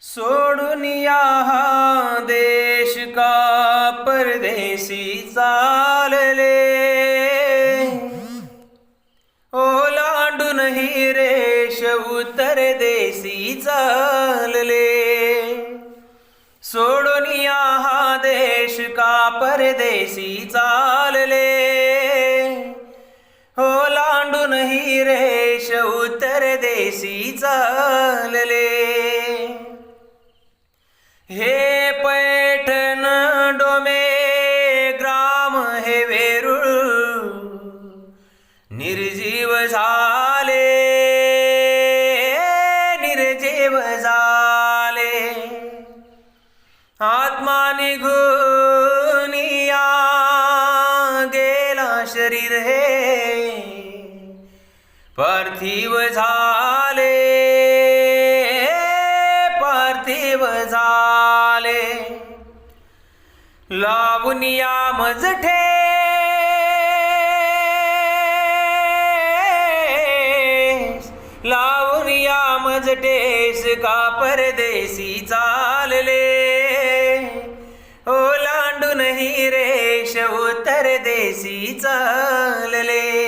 सोडून या हा देश का परदेशी चालले. ओलांडून ही रेश उत्तर देशी चालले. सोडून या हा देश का परदेशी चालले. ओलांडून लांडून ही रेष उत्तर देशी चालले. हे झाले. लावून या मजठे. लावून या का परदेशी चालले. ओलांडून हिरेश रेष उत्तर देशी चालले.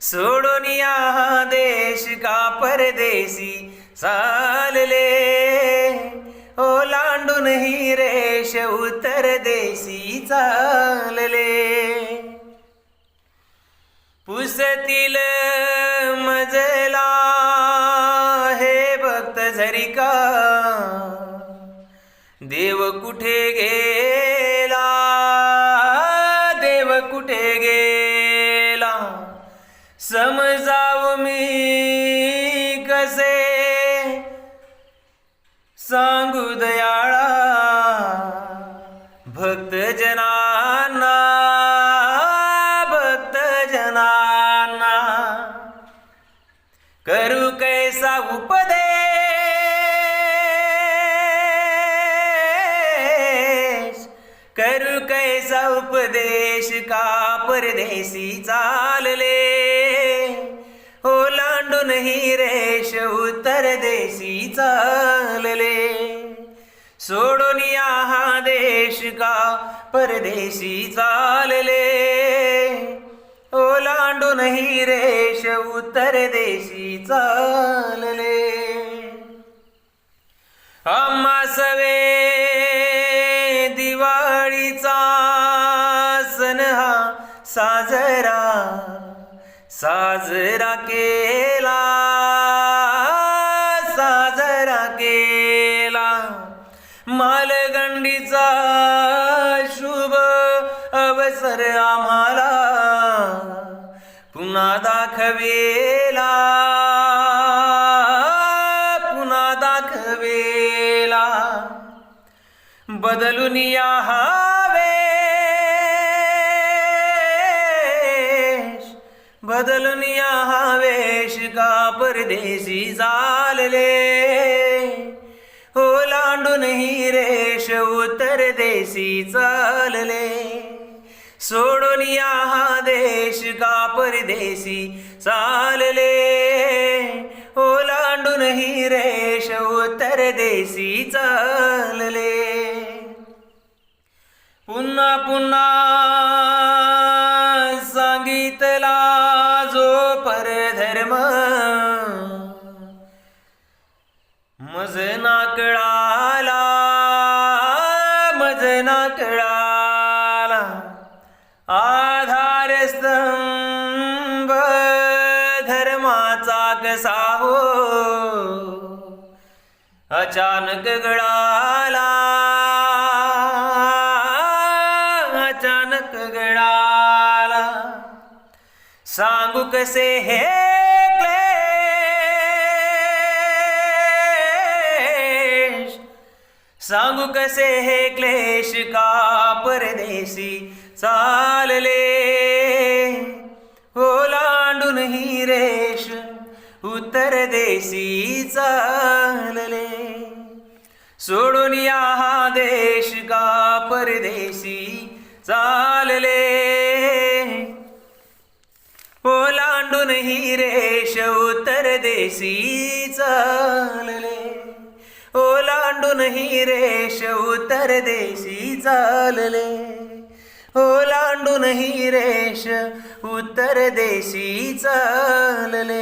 सोडून या देश का परदेशी चालले. हो ओलांडून ही उत्तर देशी चालले. पुसतील मजला हे भक्त झरिका. देव कुठे गेला? देव कुठे गेला? समजा भक्त जनाना भक्त जनाना। करू कैसा उपदेश? करू कैसा उपदेश? का परदेशी चालले? हो ओलांडून ही रेश उत्तर देशी चालले। सोडून या हा देश का? परदेशी चालले. ओलांडून ही रेष उत्तर देशी चालले. आम्हा सवे दिवाळीचा सण हा साजरा साजरा केला. सर आम्हाला पुन्हा दाखवेला. पुन्हा दाखवेला. बदलून या हावेश बदलून या हावेश का परदेशी चालले ओलांडून ही रेश उत्तर देशी चालले. सोडून या हा देश का परदेशी चालले? हो, ओलांडून ही रेष उत्तर देशी चालले. पुन्हा पुन्हा सांगितला जो परधर्म मज नाकडा धर्माचा कसा हो अचानक गळाला अचानक गळाला सांगू कसे हे क्लेश सांगू कसे हे क्लेश का परदेशी चालले? हो ओलांडून ही रेष देशी चालले. सोडून या हा देश का परदेशी चालले. ओलांडून ही रेष उत्तर देशी चालले. ओलांडून ही रेष उत्तर देशी चालले. ओलांडून ही रेष उत्तर देशी चालले.